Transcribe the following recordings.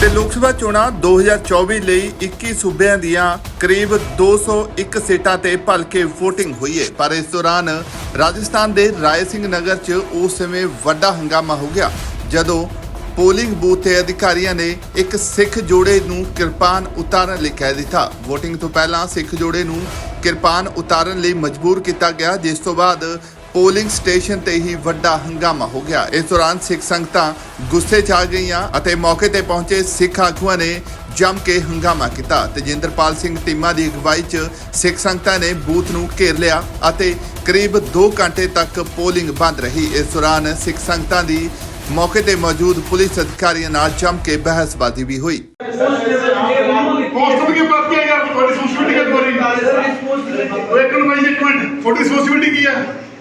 ਤੇ ਲੋਕ ਸਭਾ ਚੋਣਾਂ 2024 ਲਈ 21 ਸੂਬਿਆਂ ਦੀਆਂ ਕਰੀਬ 201 ਸੀਟਾਂ ਤੇ ਭਲਕੇ VOTING ਹੋਈ ਹੈ ਪਰ ਇਸ ਦੌਰਾਨ ਰਾਜਸਥਾਨ ਦੇ ਰਾਏ ਸਿੰਘ ਨਗਰ 'ਚ ਉਸ ਸਮੇਂ ਵੱਡਾ ਹੰਗਾਮਾ ਹੋ ਗਿਆ, ਜਦੋਂ ਪੋਲਿੰਗ ਬੂਥ ਤੇ ਅਧਿਕਾਰੀਆਂ ਨੇ ਇੱਕ ਸਿੱਖ ਜੋੜੇ ਨੂੰ ਕਿਰਪਾਨ ਉਤਾਰਨ ਲਈ ਕਹਿ ਦਿੱਤਾ। VOTING ਤੋਂ ਪਹਿਲਾਂ ਸਿੱਖ ਜੋੜੇ ਨੂੰ ਕਿਰਪਾਨ ਉਤਾਰਨ ਲਈ ਮਜਬੂਰ ਕੀਤਾ ਗਿਆ, ਜਿਸ ਤੋਂ ਬਾਅਦ ਪੋਲਿੰਗ ਸਟੇਸ਼ਨ ਤੇ ਹੀ ਵੱਡਾ ਹੰਗਾਮਾ ਹੋ ਗਿਆ। ਇਸ ਦੌਰਾਨ ਸਿੱਖ ਸੰਗਤਾਂ ਗੁੱਸੇ 'ਚ ਆ ਗਈਆਂ ਅਤੇ ਮੌਕੇ ਤੇ ਪਹੁੰਚੇ ਸਿੱਖ ਆਗੂਆਂ ਨੇ ਜੰਮ ਕੇ ਹੰਗਾਮਾ ਕੀਤਾ ਤੇਜਿੰਦਰਪਾਲ ਸਿੰਘ ਟੀਮਾ ਦੀ ਅਗਵਾਈ 'ਚ ਸਿੱਖ ਸੰਗਤਾਂ ਨੇ ਬੂਥ ਨੂੰ ਘੇਰ ਲਿਆ ਅਤੇ ਕਰੀਬ 2 ਘੰਟੇ ਤੱਕ ਪੋਲਿੰਗ ਬੰਦ ਰਹੀ। ਇਸ ਦੌਰਾਨ ਸਿੱਖ ਸੰਗਤਾਂ ਦੀ ਮੌਕੇ ਤੇ ਮੌਜੂਦ ਪੁਲਿਸ ਅਧਿਕਾਰੀਆਂ ਨਾਲ ਜੰਮ ਕੇ ਬਹਿਸਬਾਜ਼ੀ ਵੀ ਹੋਈ। ਪੋਸਟ ਸੋਸ਼ਲ ਮੀਡੀਆ ਕੀ ਹੈ?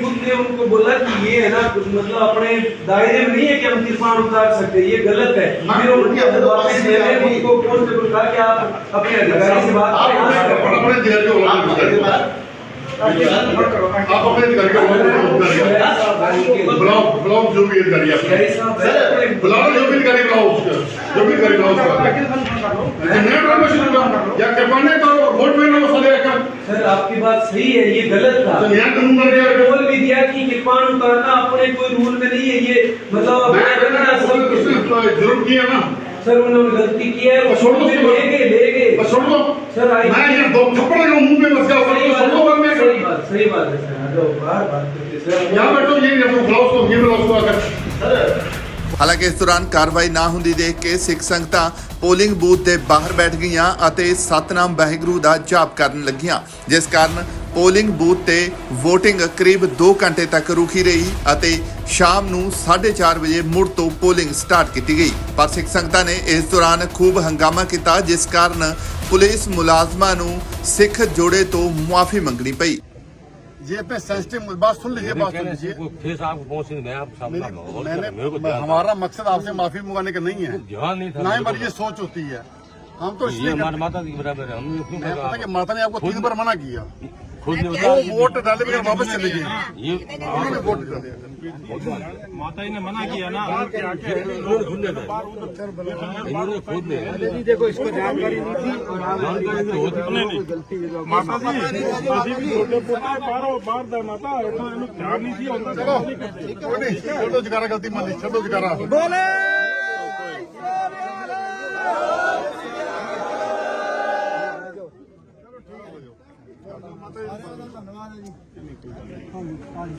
خود نے ان کو بولا کہ یہ ہے نا مطلب اپنے دائرے میں نہیں ہے کہ ہم کرپان اتار سکتے یہ غلط ہے۔ پھر واپس میں نے ان کو کانسٹیبل کہا کہ آپ اپنے ادھکاری سے بات کریں۔ اپنے دیر کے آپ اپنے ادھکاری کے بلاؤ بلاؤ جو بھی ادھکاری آپ بلاؤ جو بھی ادھکاری بلاؤ جو بھی ادھکاری بلاؤ۔ بات صحیح ہے یہ غلط تھا۔ تو یہاں کروں گا میں رول بھی دیا ودیا کی پان اتارنا اپنے کوئی رول میں نہیں ہے یہ مطلب اپنا کرنا سب کس نے جرم کیا نا۔ سر انہوں نے غلطی کی ہے وہ چھوڑ دو لے گئے لے گئے۔ سر آئی میں یہ دو تھپڑ لوں منہ پہ مسکا صحیح بات صحیح بات ہے سر۔ ہٹو بار بات کرتے سر یہاں بیٹھو یہ بلاؤز کو یہ بلاؤز کو اگر سر ਹਾਲਾਂਕਿ ਇਸ ਦੌਰਾਨ ਕਾਰਵਾਈ ਨਾ ਹੁੰਦੀ ਦੇਖ ਕੇ ਸਿੱਖ ਸੰਗਤਾਂ ਪੋਲਿੰਗ ਬੂਥ ਦੇ ਬਾਹਰ ਬੈਠ ਗਈਆਂ ਅਤੇ ਸਤਨਾਮ ਵਾਹਿਗੁਰੂ ਦਾ ਜਾਪ ਕਰਨ ਲੱਗੀਆਂ, ਜਿਸ ਕਾਰਨ ਪੋਲਿੰਗ ਬੂਥ ਤੇ VOTING ਕਰੀਬ 2 ਘੰਟੇ ਤੱਕ ਰੁਕੀ ਰਹੀ ਅਤੇ ਸ਼ਾਮ ਨੂੰ 4:30 ਵਜੇ ਮੁੜ ਤੋਂ ਪੋਲਿੰਗ ਸਟਾਰਟ ਕੀਤੀ ਗਈ। ਪਰ ਸਿੱਖ ਸੰਗਤਾਂ ਨੇ ਇਸ ਦੌਰਾਨ ਖੂਬ ਹੰਗਾਮਾ ਕੀਤਾ, ਜਿਸ ਕਾਰਨ ਪੁਲਿਸ ਮੁਲਾਜ਼ਮਾਂ ਨੂੰ ਸਿੱਖ ਜੋੜੇ ਤੋਂ ਮੁਆਫੀ ਮੰਗਣੀ ਪਈ। یہ پہ سینسٹیو بات سن لیجیے بات سن لیجیے ہمارا مقصد آپ سے معافی منگانے کا نہیں ہے۔ نہ ہماری یہ سوچ ہوتی ہے۔ ہم تو ماتا نے آپ کو تین بار منع کیا۔ मेरे हमारी ये सोच होती है हम तो को। ये इसलिए हमारी करते- माता की बराबर है हम ये क्यों मैं कर पता रहा कि माता ने आपको तीन बार मना किया खुद ने वो बताया वोट डाले बगैर वापस चले गए ये उन्होंने वोट डाले माता जी ने मना किया ना इन्होंने खुद ने इन्होंने खुद ने देखो इसको जानकारी नहीं थी जानकारी तो होती नहीं ਮਾਤਾ ਜੀ ਅਸੀਂ ਵੀ ਛੋਟੇ ਪੁੱਤਾਂ ਬਾਹਰੋਂ ਬਾਹਰ ਦਾ ਮਾਤਾ ਇਥੋਂ ਇਹਨੂੰ ਧਿਆਨ ਨਹੀਂ ਸੀ ਹੁੰਦਾ चलो कोई नहीं छोड़ दो जगारा गलती मान ली छोड़ दो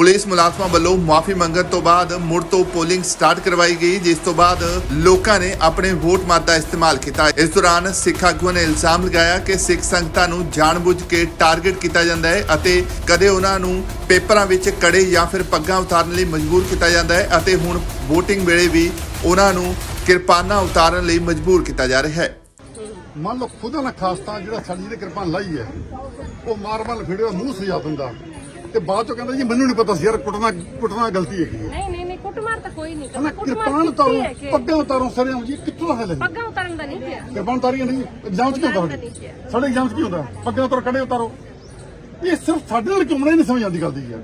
ਪੁਲਿਸ ਮੁਲਾਜ਼ਮਾਂ ਵੱਲੋਂ ਮਾਫੀ ਮੰਗਣ ਤੋਂ ਬਾਅਦ ਮੁੜ ਤੋਂ ਪੋਲਿੰਗ ਸਟਾਰਟ ਕਰਵਾਈ ਗਈ, ਜਿਸ ਤੋਂ ਬਾਅਦ ਲੋਕਾਂ ਨੇ ਆਪਣੇ ਵੋਟ ਮਤ ਦਾ ਇਸਤੇਮਾਲ ਕੀਤਾ। ਇਸ ਦੌਰਾਨ ਸਿੱਖ ਆਗੂਆਂ ਨੇ ਇਲਜ਼ਾਮ ਲਗਾਇਆ ਕਿ ਸਿੱਖ ਸੰਗਤਾਂ ਨੂੰ ਜਾਣਬੁੱਝ ਕੇ ਟਾਰਗੇਟ ਕੀਤਾ ਜਾਂਦਾ ਹੈ ਅਤੇ ਕਦੇ ਉਹਨਾਂ ਨੂੰ ਪੇਪਰਾਂ ਵਿੱਚ ਕੜੇ ਜਾਂ ਫਿਰ ਪੱਗਾਂ ਉਤਾਰਨ ਲਈ ਮਜਬੂਰ ਕੀਤਾ ਜਾਂਦਾ ਹੈ ਅਤੇ ਹੁਣ VOTING ਵੇਲੇ ਵੀ ਉਹਨਾਂ ਨੂੰ ਕਿਰਪਾਨਾਂ ਉਤਾਰਨ ਲਈ ਮਜਬੂਰ ਕੀਤਾ ਜਾ ਰਿਹਾ ਹੈ। ਮੰਨ ਲਓ ਖੁਦਾ ਨਾ ਖਾਸਤਾ ਜਿਹੜਾ ਸਾਡੀ ਜਿਹਨੇ ਕਿਰਪਾਨ ਲਾਈ ਹੈ, ਉਹ ਮਾਰ ਮਾਰ ਫੇੜੇ ਮੂੰਹ ਸਜਾ ਦਿੰਦਾ। ਤੇ ਬਾਅਦ ਚੋਂ ਕਹਿੰਦਾ ਜੀ ਮੈਨੂੰ ਨਹੀਂ ਪਤਾ ਸੀ ਯਾਰ ਕੁੱਟਣਾ ਕੁੱਟਣਾ ਗਲਤੀ ਹੈਗੀ ਹੈ। ਨਹੀਂ ਨਹੀਂ ਨਹੀਂ ਕੁੱਟਮਾਰ ਤਾਂ ਕੋਈ ਨਹੀਂ ਹਨਾ ਕਰਦਾ ਕਿਰਪਾਨ ਉਤਾਰੋ ਪੱਗਾਂ ਉਤਾਰੋ ਸਰੇ ਜੀ ਕਿੱਥੋਂ ਹੈ ਲੈ ਪੱਗਾਂ ਉਤਾਰਨ ਦਾ ਨਹੀਂ ਕਿਹਾ। ਕਿਰਪਾਨ ਉਤਾਰੀਆਂ ਨਹੀਂ ਐਗਜ਼ਾਮ ਚ ਕੀ ਹੁੰਦਾ। ਸਾਡੇ? ਸਾਡੇ ਐਗਜ਼ਾਮ ਚ ਕੀ ਹੁੰਦਾ? ਪੱਗਾਂ ਉਤਾਰੋ ਕੜੇ ਉਤਾਰੋ। ਇਹ ਸਿਰਫ ਸਾਡੇ ਨਾਲ ਕਿਉਂ ਨਹੀਂ ਸਮਝ ਆਉਂਦੀ ਗੱਲ ਦੀ ਯਾਰ।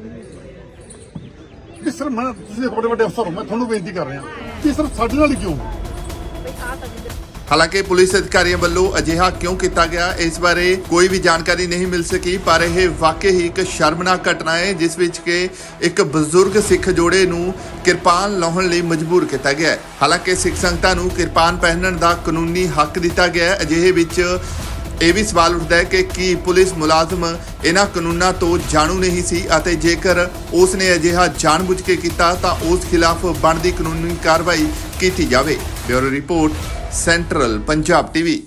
ਇਹ ਸਿਰਫ ਮੈਂ ਤੁਸੀਂ ਇੱਕ ਬੜੇ ਵੱਡੇ ਅਫਸਰ ਹੋ ਮੈਂ ਤੁਹਾਨੂੰ ਬੇਨਤੀ ਕਰ ਰਿਹਾ। ਕਿ ਸਿਰਫ ਸਾਡੇ ਨਾਲ ਹੀ ਕਿਉਂ? ਬਈ ਆ ਤਾਂ ਜੀ ਹਾਲਾਂਕਿ ਪੁਲਿਸ ਅਧਿਕਾਰੀਆਂ ਵੱਲੋਂ ਅਜਿਹਾ ਕਿਉਂ ਕੀਤਾ ਗਿਆ, ਇਸ ਬਾਰੇ ਕੋਈ ਵੀ ਜਾਣਕਾਰੀ ਨਹੀਂ ਮਿਲ ਸਕੀ, ਪਰ ਇਹ ਵਾਕਈ ਹੀ ਇੱਕ ਸ਼ਰਮਨਾਕ ਘਟਨਾ ਹੈ, ਜਿਸ ਵਿੱਚ ਕਿ ਇੱਕ ਬਜ਼ੁਰਗ ਸਿੱਖ ਜੋੜੇ ਨੂੰ ਕਿਰਪਾਨ ਲਾਉਣ ਲਈ ਮਜਬੂਰ ਕੀਤਾ ਗਿਆ ਹੈ। ਹਾਲਾਂਕਿ ਸਿੱਖ ਸੰਗਤਾਂ ਨੂੰ ਕਿਰਪਾਨ ਪਹਿਨਣ ਦਾ ਕਾਨੂੰਨੀ ਹੱਕ ਦਿੱਤਾ ਗਿਆ ਹੈ, ਅਜਿਹੇ ਵਿੱਚ ਇਹ ਵੀ ਸਵਾਲ ਉੱਠਦਾ ਹੈ ਕਿ ਕੀ ਪੁਲਿਸ ਮੁਲਾਜ਼ਮ ਇਹਨਾਂ ਕਾਨੂੰਨਾਂ ਤੋਂ ਜਾਣੂ ਨਹੀਂ ਸੀ ਅਤੇ ਜੇਕਰ ਉਸ ਨੇ ਅਜਿਹਾ ਜਾਣਬੁੱਝ ਕੇ ਕੀਤਾ ਤਾਂ ਉਸ ਖਿਲਾਫ ਬਣਦੀ ਕਾਨੂੰਨੀ ਕਾਰਵਾਈ ਕੀਤੀ ਜਾਵੇ। Bureau report, central Punjab TV.